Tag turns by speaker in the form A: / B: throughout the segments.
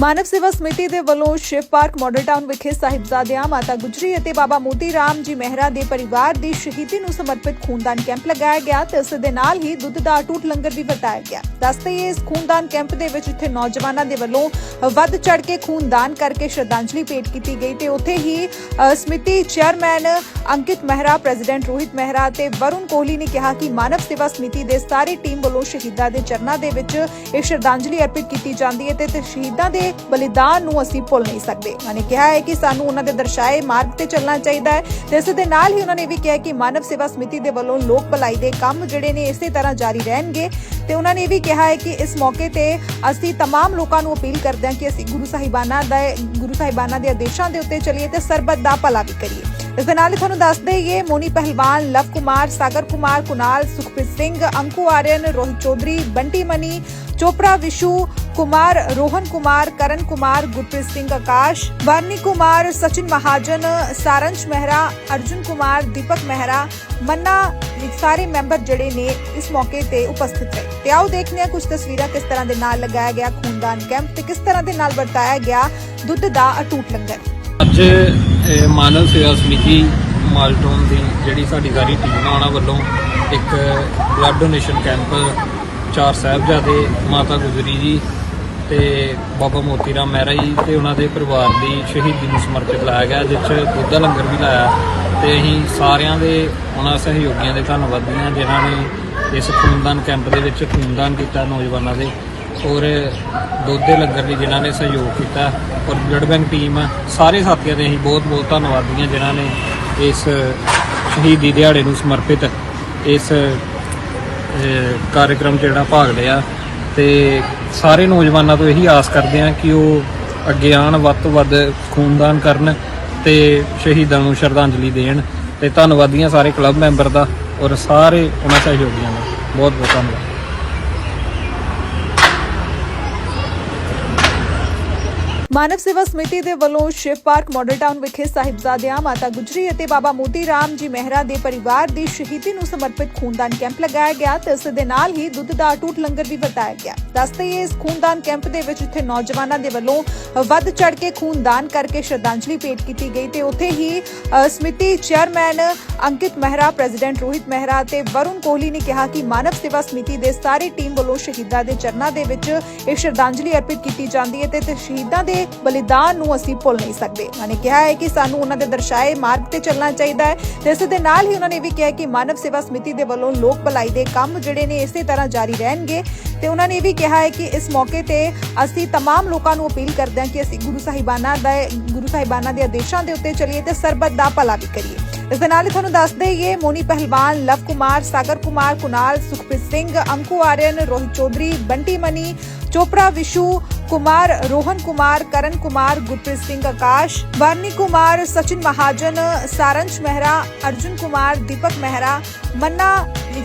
A: ਮਾਨਵ ਸੇਵਾ ਸਮਿਤੀ ਦੇ ਵੱਲੋਂ ਸ਼ਿਵ ਪਾਰਕ ਮਾਡਲ ਟਾਊਨ ਵਿਖੇ ਸਾਹਿਬਜ਼ਾਦਿਆਂ, ਮਾਤਾ ਗੁਜਰੀ ਅਤੇ ਬਾਬਾ ਮੋਤੀ ਰਾਮ ਜੀ ਮਹਿਰਾ ਦੇ ਪਰਿਵਾਰ ਦੀ ਸ਼ਹੀਦੀ ਨੂੰ ਸਮਰਪਿਤ ਖੂਨਦਾਨ ਕੈਂਪ ਲਗਾਇਆ ਗਿਆ ਤੇ ਇਸ ਦੇ ਨਾਲ ਹੀ ਦੁੱਧ ਦਾ ਅਟੁੱਟ ਲੰਗਰ ਵੀ ਵਰਤਾਇਆ ਗਿਆ। ਦੱਸਦੇ ਹੀ ਇਸ ਖੂਨਦਾਨ ਕੈਂਪ ਦੇ ਵਿੱਚ ਇੱਥੇ ਨੌਜਵਾਨਾਂ ਦੇ ਵੱਲੋਂ ਵੱਧ ਚੜ ਕੇ ਖੂਨਦਾਨ ਕਰਕੇ ਸ਼ਰਧਾਂਜਲੀ ਭੇਟ ਕੀਤੀ ਗਈ ਤੇ ਉੱਥੇ ਹੀ ਸਮਿਤੀ ਚੇਅਰਮੈਨ ਅੰਕਿਤ ਮਹਿਰਾ, ਪ੍ਰੈਜ਼ੀਡੈਂਟ ਰੋਹਿਤ ਮਹਿਰਾ ਤੇ ਵਰੁਣ ਕੋਹਲੀ ਨੇ ਕਿਹਾ ਕਿ ਮਾਨਵ ਸੇਵਾ ਸਮਿਤੀ ਦੇ ਸਾਰੀ ਟੀਮ ਵੱਲੋਂ ਸ਼ਹੀਦਾਂ ਦੇ ਚਰਨਾਂ ਦੇ ਵਿੱਚ ਇਹ ਸ਼ਰਧਾਂਜਲੀ ਅਰਪਿਤ ਕੀਤੀ ਜਾਂਦੀ ਹੈ ਤੇ ਤੇ ਸ਼ਹੀਦਾਂ ਦੇ ਬਲੀਦਾਨ ਨੂੰ ਅਸੀਂ ਭੁੱਲ ਨਹੀਂ ਸਕਦੇ ਉਹਨਾਂ ਨੇ ਕਿਹਾ ਹੈ ਕਿ ਸਾਨੂੰ ਉਹਨਾਂ ਦੇ ਦਰਸਾਏ ਮਾਰਗ ਤੇ ਚੱਲਣਾ ਚਾਹੀਦਾ ਹੈ ਤੇ ਇਸ ਦੇ ਨਾਲ ਹੀ ਉਹਨਾਂ ਨੇ ਇਹ ਵੀ ਕਿਹਾ ਕਿ ਮਾਨਵ ਸੇਵਾ ਸਮਿਤੀ ਦੇ ਵੱਲੋਂ ਲੋਕ ਭਲਾਈ ਦੇ ਕੰਮ ਜਿਹੜੇ ਨੇ ਇਸੇ ਤਰ੍ਹਾਂ ਜਾਰੀ ਰਹਿਣਗੇ ਤੇ ਉਹਨਾਂ ਨੇ ਇਹ ਵੀ ਕਿਹਾ ਹੈ ਕਿ ਇਸ ਮੌਕੇ ਤੇ ਅਸੀਂ तमाम ਲੋਕਾਂ ਨੂੰ ਅਪੀਲ ਕਰਦੇ ਹਾਂ ਕਿ ਅਸੀਂ ਗੁਰੂ ਸਾਹਿਬਾਨਾਂ ਦਾ ਗੁਰੂ ਸਾਹਿਬਾਨਾਂ ਦੇ ਆਦੇਸ਼ਾਂ ਦੇ ਉੱਤੇ ਚੱਲੀਏ ਤੇ ਸਰਬੱਤ ਦਾ ਭਲਾ ਵੀ ਕਰੀਏ ਇਸ ਦੇ ਨਾਲ ਹੀ ਤੁਹਾਨੂੰ ਦੱਸ ਦਈਏ ਮੋਨੀ ਪਹਿਲਵਾਨ ਲਵ ਕੁਮਾਰ ਸਾਗਰ ਕੁਮਾਰ ਕੁਨਾਲ ਸੁਖਪ੍ਰੀਤ ਸਿੰਘ ਅੰਕੂ ਆਰਿਅਨ ਰੋਹਿਤ ਚੌਧਰੀ ਬੰਟੀ ਮਨੀ ਚੋਪੜਾ ਵਿਸ਼ੂ ਕੁਮਾਰ ਰੋਹਨ ਕੁਮਾਰ ਕਰਨ ਕੁਮਾਰ ਗੁਰਪ੍ਰੀਤ ਸਿੰਘ ਆਕਾਸ਼ ਵਾਰਨੀ ਕੁਮਾਰ ਸਚਿਨ ਮਹਾਜਨ ਸਾਰੰਸ਼ ਮਹਿਰਾ ਅਰਜੁਨ ਕੁਮਾਰ ਦੀਪਕ ਮਹਿਰਾ ਮੰਨਾ ਸਾਰੇ ਮੈਂਬਰ ਜਿਹੜੇ ਨੇ ਇਸ ਮੌਕੇ ਤੇ ਉਪਸਥਿਤ ਰਹੇ ਤੇ ਆਓ ਦੇਖਦੇ ਹਾਂ ਕੁਝ ਤਸਵੀਰਾਂ ਕਿਸ ਤਰ੍ਹਾਂ ਦੇ ਨਾਲ ਲਗਾਇਆ ਗਿਆ ਖੂਨਦਾਨ ਕੈਂਪ ਤੇ ਕਿਸ ਤਰ੍ਹਾਂ ਦੇ ਨਾਲ ਵਰਤਾਇਆ ਗਿਆ ਦੁੱਧ ਦਾ ਅਟੂਟ ਲੰਗਰ
B: ਅੱਜ ਮਾਨਵ ਸੇਵਾ ਸਮਿਤੀ ਮਾਲਟੋਨ ਦੀ ਜਿਹੜੀ ਸਾਡੀ ਸਾਰੀ ਟੀਮ ਆ ਉਹਨਾਂ ਵੱਲੋਂ ਇੱਕ ਬਲੱਡ ਡੋਨੇਸ਼ਨ ਕੈਂਪ ਚਾਰ ਸਾਹਿਬਜ਼ਾਦੇ, ਮਾਤਾ ਗੁਜਰੀ ਜੀ ਤੇ ਬਾਬਾ ਮੋਤੀ ਰਾਮ ਮਹਿਰਾ ਜੀ ਤੇ ਉਹਨਾਂ ਦੇ ਪਰਿਵਾਰ ਦੀ ਸ਼ਹੀਦੀ ਨੂੰ ਸਮਰਪਿਤ ਲਾਇਆ ਗਿਆ, ਜਿਸ 'ਚ ਦੁੱਧ ਦਾ ਲੰਗਰ ਵੀ ਲਾਇਆ। ਤੇ ਅਸੀਂ ਸਾਰਿਆਂ ਦੇ, ਉਹਨਾਂ ਸਹਿਯੋਗੀਆਂ ਦੇ ਧੰਨਵਾਦੀ ਹਾਂ, ਜਿਨ੍ਹਾਂ ਨੇ ਇਸ ਖੂਨਦਾਨ ਕੈਂਪ ਦੇ ਵਿੱਚ ਖੂਨਦਾਨ ਕੀਤਾ ਨੌਜਵਾਨਾਂ ਦੇ। ਔਰ ਦੁੱਧ ਦੇ ਲੰਗਰ ਲਈ ਜਿਨ੍ਹਾਂ ਨੇ ਸਹਿਯੋਗ ਕੀਤਾ। ਔਰ ਬਲੱਡ ਬੈਂਕ ਟੀਮ, ਸਾਰੇ ਸਾਥੀਆਂ ਦੇ ਅਸੀਂ ਬਹੁਤ ਬਹੁਤ ਧੰਨਵਾਦੀ ਹਾਂ, ਜਿਨ੍ਹਾਂ ਨੇ ਇਸ ਸ਼ਹੀਦੀ ਦਿਹਾੜੇ ਨੂੰ ਸਮਰਪਿਤ ਇਸ ਕਾਰਜਕ੍ਰਮ ਜਿਹੜਾ ਭਾਗ ਲਿਆ ਤੇ ਸਾਰੇ ਨੌਜਵਾਨਾਂ ਤੋਂ ਇਹੀ ਆਸ ਕਰਦੇ ਹਾਂ ਕਿ ਉਹ ਅੱਗੇ ਆਉਣ, ਵੱਧ ਤੋਂ ਵੱਧ ਖੂਨਦਾਨ ਕਰਨ ਤੇ ਸ਼ਹੀਦਾਂ ਨੂੰ ਸ਼ਰਧਾਂਜਲੀ ਦੇਣ ਤੇ ਧੰਨਵਾਦੀਆਂ ਸਾਰੇ ਕਲੱਬ ਮੈਂਬਰ ਦਾ ਔਰ ਸਾਰੇ ਉਹਨਾਂ ਸਹਿਯੋਗੀਆਂ ਦਾ। ਬਹੁਤ ਬਹੁਤ ਧੰਨਵਾਦ।
A: ਮਾਨਵ ਸੇਵਾ ਸਮਿਤੀ ਦੇ ਵੱਲੋਂ ਸ਼ਿਵ ਪਾਰਕ ਮਾਡਲ ਟਾਊਨ ਵਿਖੇ ਸਾਹਿਬਜ਼ਾਦਿਆਂ, ਮਾਤਾ ਗੁਜਰੀ ਅਤੇ ਬਾਬਾ ਮੋਤੀ ਰਾਮ ਜੀ ਮਹਿਰਾ ਦੇ ਪਰਿਵਾਰ ਦੀ ਸ਼ਹੀਦੀ ਨੂੰ ਸਮਰਪਿਤ ਖੂਨਦਾਨ ਕੈਂਪ ਲਗਾਇਆ ਗਿਆ ਤੇ ਇਸ ਦੇ ਨਾਲ ਹੀ ਦੁੱਧ ਦਾ ਅਟੁੱਟ ਲੰਗਰ ਵੀ ਵਰਤਾਇਆ ਗਿਆ। ਦੱਸਦੇ ਇਸ ਖੂਨਦਾਨ ਕੈਂਪ ਦੇ ਵਿੱਚ ਇੱਥੇ ਨੌਜਵਾਨਾਂ ਦੇ ਵੱਲੋਂ ਵੱਧ ਚੜ ਕੇ ਖੂਨਦਾਨ ਕਰਕੇ ਸ਼ਰਧਾਂਜਲੀ ਭੇਟ ਕੀਤੀ ਗਈ ਤੇ ਉੱਥੇ ਹੀ ਸਮਿਤੀ ਚੇਅਰਮੈਨ ਅੰਕਿਤ ਮਹਿਰਾ, ਪ੍ਰੈਜ਼ੀਡੈਂਟ ਰੋਹਿਤ ਮਹਿਰਾ ਤੇ ਵਰੁਣ ਕੋਹਲੀ ਨੇ ਕਿਹਾ ਕਿ ਮਾਨਵ ਸੇਵਾ ਸਮਿਤੀ ਦੇ ਸਾਰੀ ਟੀਮ ਵੱਲੋਂ ਸ਼ਹੀਦਾਂ ਦੇ ਚਰਨਾਂ ਦੇ ਵਿੱਚ ਇਹ ਸ਼ਰਧਾਂਜਲੀ ਅਰਪਿਤ ਕੀਤੀ ਜਾਂਦੀ ਹੈ ਤੇ ਤੇ ਸ਼ਹੀਦਾਂ ਦੇ ਬਲੀਦਾਨ ਨੂੰ ਅਸੀਂ ਭੁੱਲ ਨਹੀਂ ਸਕਦੇ ਉਹਨਾਂ ਨੇ ਕਿਹਾ ਹੈ ਕਿ ਸਾਨੂੰ ਉਹਨਾਂ ਦੇ ਦਰਸਾਏ ਮਾਰਗ ਤੇ ਚੱਲਣਾ ਚਾਹੀਦਾ ਹੈ ਤੇ ਇਸ ਦੇ ਨਾਲ ਹੀ ਉਹਨਾਂ ਨੇ ਇਹ ਵੀ ਕਿਹਾ ਕਿ ਮਾਨਵ ਸੇਵਾ ਸਮਿਤੀ ਦੇ ਵੱਲੋਂ ਲੋਕ ਭਲਾਈ ਦੇ ਕੰਮ ਜਿਹੜੇ ਨੇ ਇਸੇ ਤਰ੍ਹਾਂ ਜਾਰੀ ਰਹਿਣਗੇ ਤੇ ਉਹਨਾਂ ਨੇ ਇਹ ਵੀ ਕਿਹਾ ਹੈ ਕਿ ਇਸ ਮੌਕੇ ਤੇ ਅਸੀਂ तमाम ਲੋਕਾਂ ਨੂੰ ਅਪੀਲ ਕਰਦੇ ਹਾਂ ਕਿ ਅਸੀਂ ਗੁਰੂ ਸਾਹਿਬਾਨਾਂ ਦਾ ਗੁਰੂ ਸਾਹਿਬਾਨਾਂ ਦੇ ਆਦੇਸ਼ਾਂ ਦੇ ਉੱਤੇ ਚੱਲੀਏ ਤੇ ਸਰਬੱਤ ਦਾ ਭਲਾ ਵੀ ਕਰੀਏ ਇਸ ਦੇ ਨਾਲ ਹੀ ਤੁਹਾਨੂੰ ਦੱਸ ਦਈਏ ਮੋਨੀ ਪਹਿਲਵਾਨ ਲਵ ਕੁਮਾਰ ਸਾਗਰ ਕੁਮਾਰ ਕੁਨਾਲ ਸੁਖਪ੍ਰੀਤ ਸਿੰਘ ਅੰਕੂ ਆਰਿਅਨ ਰੋਹਿਤ ਚੌਧਰੀ ਬੰਟੀ ਮਨੀ ਚੋਪੜਾ ਵਿਸ਼ੂ ਕੁਮਾਰ ਰੋਹਨ ਕੁਮਾਰ ਕਰਨ ਕੁਮਾਰ ਗੁਰਪ੍ਰੀਤ ਸਿੰਘ ਆਕਾਸ਼ ਵਾਰਨੀ ਕੁਮਾਰ ਸਚਿਨ ਮਹਾਜਨ ਸਾਰੰਸ਼ ਮਹਿਰਾ ਅਰਜੁਨ ਕੁਮਾਰ ਦੀਪਕ ਮਹਿਰਾ ਮੰਨਾ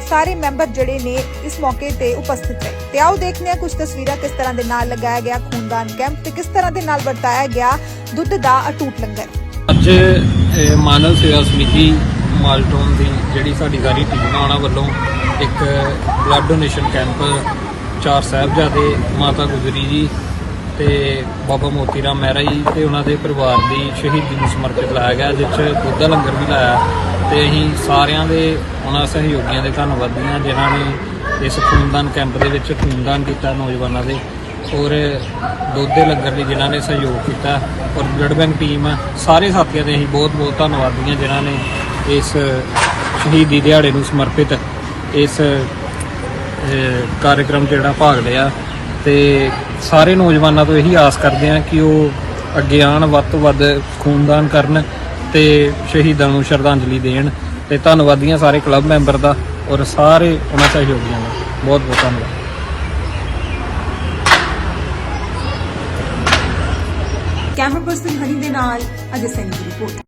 A: ਸਾਰੇ ਮੈਂਬਰ ਜਿਹੜੇ ਨੇ ਇਸ ਮੌਕੇ ਤੇ ਉਪਸਥਿਤ ਰਹੇ ਤੇ ਆਓ ਦੇਖਦੇ ਹਾਂ ਕੁਝ ਤਸਵੀਰਾਂ ਕਿਸ ਤਰ੍ਹਾਂ ਦੇ ਨਾਲ ਲਗਾਇਆ ਗਿਆ ਖੂਨਦਾਨ ਕੈਂਪ ਤੇ ਕਿਸ ਤਰ੍ਹਾਂ ਦੇ ਨਾਲ ਵਰਤਾਇਆ ਗਿਆ ਦੁੱਧ ਦਾ ਅਟੁੱਟ ਲੰਗਰ।
B: ਅੱਜ ਮਾਨਵ ਸੇਵਾ ਸਮਿਤੀ ਮਾਲਟੋਨ ਦੀ ਜਿਹੜੀ ਸਾਡੀ ਸਾਰੀ ਟੀਮ ਆ, ਉਹਨਾਂ ਵੱਲੋਂ ਇੱਕ ਬਲੱਡ ਡੋਨੇਸ਼ਨ ਕੈਂਪ ਚਾਰ ਸਾਹਿਬਜ਼ਾਦੇ, ਮਾਤਾ ਗੁਜਰੀ ਜੀ ਤੇ ਬਾਬਾ ਮੋਤੀ ਰਾਮ ਮਹਿਰਾ ਜੀ ਤੇ ਉਹਨਾਂ ਦੇ ਪਰਿਵਾਰ ਦੀ ਸ਼ਹੀਦੀ ਨੂੰ ਸਮਰਪਿਤ ਲਾਇਆ ਗਿਆ ਜਿਸ 'ਚ ਦੁੱਧ ਦਾ ਲੰਗਰ ਵੀ ਲਾਇਆ। ਤੇ ਅਸੀਂ ਸਾਰਿਆਂ ਦੇ ਉਹਨਾਂ ਸਹਿਯੋਗੀਆਂ ਦੇ ਧੰਨਵਾਦੀ ਹਾਂ ਜਿਨ੍ਹਾਂ ਨੇ ਇਸ ਖੂਨਦਾਨ ਕੈਂਪ ਦੇ ਵਿੱਚ ਖੂਨਦਾਨ ਕੀਤਾ ਨੌਜਵਾਨਾਂ ਦੇ। ਔਰ ਦੁੱਧ ਦੇ ਲੰਗਰ ਲਈ ਜਿਨ੍ਹਾਂ ਨੇ ਸਹਿਯੋਗ ਕੀਤਾ। ਔਰ ਬਲੱਡ ਬੈਂਕ ਟੀਮ ਸਾਰੇ ਸਾਥੀਆਂ ਦੇ ਅਸੀਂ ਬਹੁਤ ਬਹੁਤ ਧੰਨਵਾਦੀ ਹਾਂ ਜਿਨ੍ਹਾਂ ਨੇ ਇਸ ਸ਼ਹੀਦੀ ਦਿਹਾੜੇ ਨੂੰ ਸਮਰਪਿਤ ਇਸ ਅਹ, ਕਾਰਜਕ੍ਰਮ ਜਿਹੜਾ ਭਾਗ ਲਿਆ। ਤੇ ਸਾਰੇ ਨੌਜਵਾਨਾਂ ਤੋਂ ਇਹੀ ਆਸ ਕਰਦੇ ਹਾਂ ਕਿ ਉਹ ਅੱਗੇ ਆਉਣ, ਵੱਧ ਤੋਂ ਵੱਧ ਖੂਨਦਾਨ ਕਰਨ ਤੇ ਸ਼ਹੀਦਾਂ ਨੂੰ ਸ਼ਰਧਾਂਜਲੀ ਦੇਣ ਤੇ ਧੰਨਵਾਦੀਆਂ ਸਾਰੇ ਕਲੱਬ ਮੈਂਬਰ ਦਾ ਔਰ ਸਾਰੇ ਉਹਨਾਂ ਸਹਿਯੋਗੀਆਂ ਦਾ। ਬਹੁਤ ਬਹੁਤ ਧੰਨਵਾਦ।
A: ਕੈਮਰਾ ਪਰਸਨ ਹਨੀ ਦੇ ਨਾਲ ਅਜੇ ਸੈਨੀ ਦੀ ਰਿਪੋਰਟ।